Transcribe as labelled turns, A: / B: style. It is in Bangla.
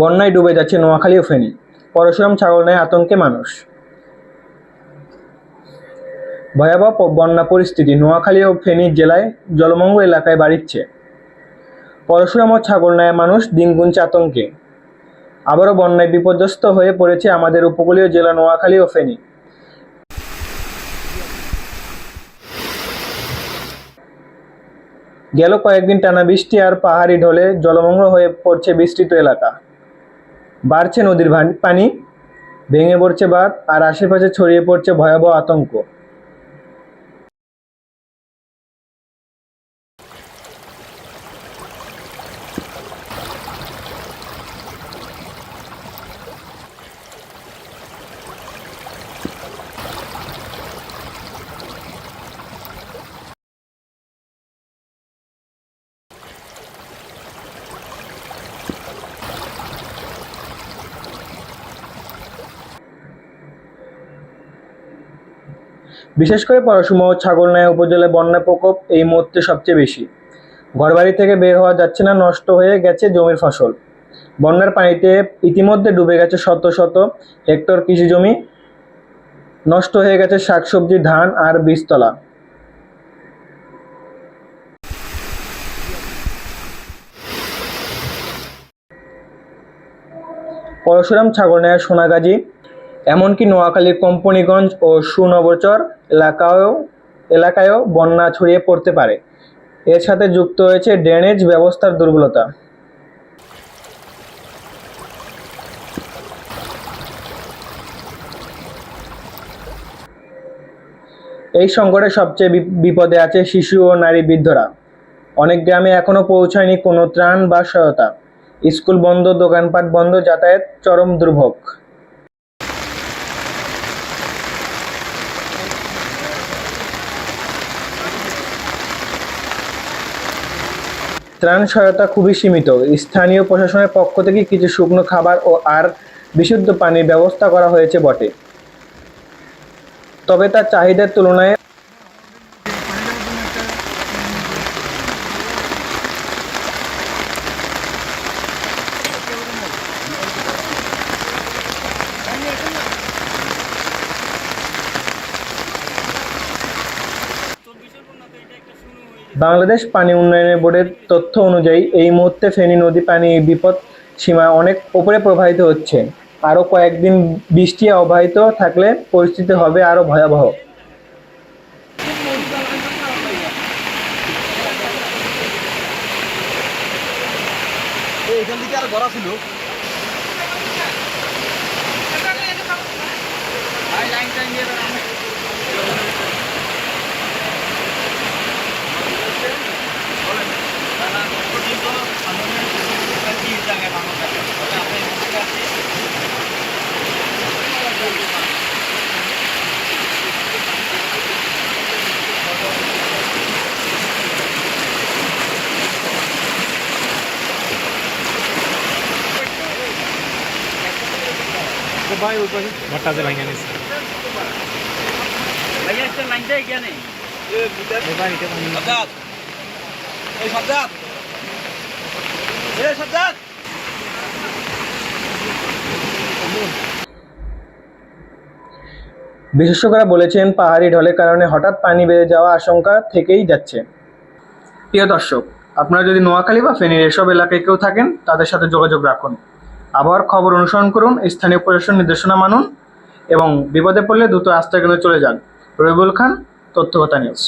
A: বন্যায় ডুবে যাচ্ছে নোয়াখালী ও ফেনী। পরশুরাম ছাগল ছাগলনায় আতঙ্কে মানুষ। ভয়াবহ বন্যা পরিস্থিতি নোয়াখালী ও ফেনী জেলায় জলমগ্ন এলাকায় বাড়িচ্ছে। পরশুরাম ও ছাগল ছাগলনায় মানুষ দিন গুনছে আতঙ্কে। আবারও বন্যায় বিপর্যস্ত হয়ে পড়েছে আমাদের উপকূলীয় জেলা নোয়াখালী ও ফেনী। গেল কয়েকদিন টানা বৃষ্টি আর পাহাড়ি ঢলে জলমগ্ন হয়ে পড়ছে বিস্তৃত এলাকা। বাড়ছে নদীর পানি ভেঙে পড়ছে বাঁধ আর আশেপাশে ছড়িয়ে পড়ছে ভয়াবহ আতঙ্ক। বিশেষ করে পরশুমা ও ছাগলনাইয়া উপজেলায় বন্যা প্রকোপ এই মুহূর্তে সবচেয়ে বেশি। ঘরবাড়ি থেকে বের হওয়া যাচ্ছে না, নষ্ট হয়ে গেছে জমির ফসল। বন্যার পানিতে ইতিমধ্যে ডুবে গেছে শত শত হেক্টর কৃষি জমি। নষ্ট হয়ে গেছে শাকসবজি, ধান আর বীজতলা। পরশুরাম ছাগলনাইয়া সোনাগাজী এমনকি নোয়াখালীর কোম্পানিগঞ্জ ও সুনবচর এলাকায়ও এলাকায়ও বন্যা ছড়িয়ে পড়তে পারে। এর সাথে যুক্ত হয়েছে ড্রেনেজ ব্যবস্থার দুর্বলতা। এই সংকটে সবচেয়ে বিপদে আছে শিশু ও নারী বৃদ্ধরা। অনেক গ্রামে এখনও পৌঁছায়নি কোনো ত্রাণ বা সহায়তা। স্কুল বন্ধ, দোকানপাট বন্ধ, যাতায়াত চরম দুর্ভোগ। ত্রাণ সহায়তা খুবই সীমিত। স্থানীয় প্রশাসনের পক্ষ থেকে কিছু শুকনো খাবার ও আর বিশুদ্ধ পানির ব্যবস্থা করা হয়েছে বটে। তবে তার চাহিদার তুলনায় বাংলাদেশ পানি উন্নয়ন বোর্ডের তথ্য অনুযায়ী, এই মুহূর্তে ফেনী নদী পানি বিপদ সীমা অনেক উপরে প্রবাহিত হচ্ছে। আরও কয়েকদিন বৃষ্টি অব্যাহত থাকলে পরিস্থিতি হবে আরও ভয়াবহ।
B: এখান থেকে আর ঘোরা ছিল।
C: ভাই ওই পাশে। ঘরটা যে ভাঙে নিছে।
D: ভাইয়া একটা লাইনটা এখানে।
C: এবার এটা ভাঙে নিছে।
B: সাজ্জাদ। এই সাজ্জাদ। এই সাজ্জাদ।
A: বিশেষজ্ঞরা বলেছেন পাহাড়ি ঢলের কারণে হঠাৎ পানি বেড়ে যাওয়া আশঙ্কা থেকেই যাচ্ছে। প্রিয় দর্শক আপনারা যদি নোয়াখালী বা ফেনীর এসব এলাকায় কেউ থাকেন তাদের সাথে যোগাযোগ রাখুন। আবহাওয়ার খবর অনুসরণ করুন, স্থানীয় প্রশাসন নির্দেশনা মানুন এবং বিপদে পড়লে দ্রুত আস্থা কেন্দ্রে চলে যান। রবিবুল খান তথ্যকথা নিউজ।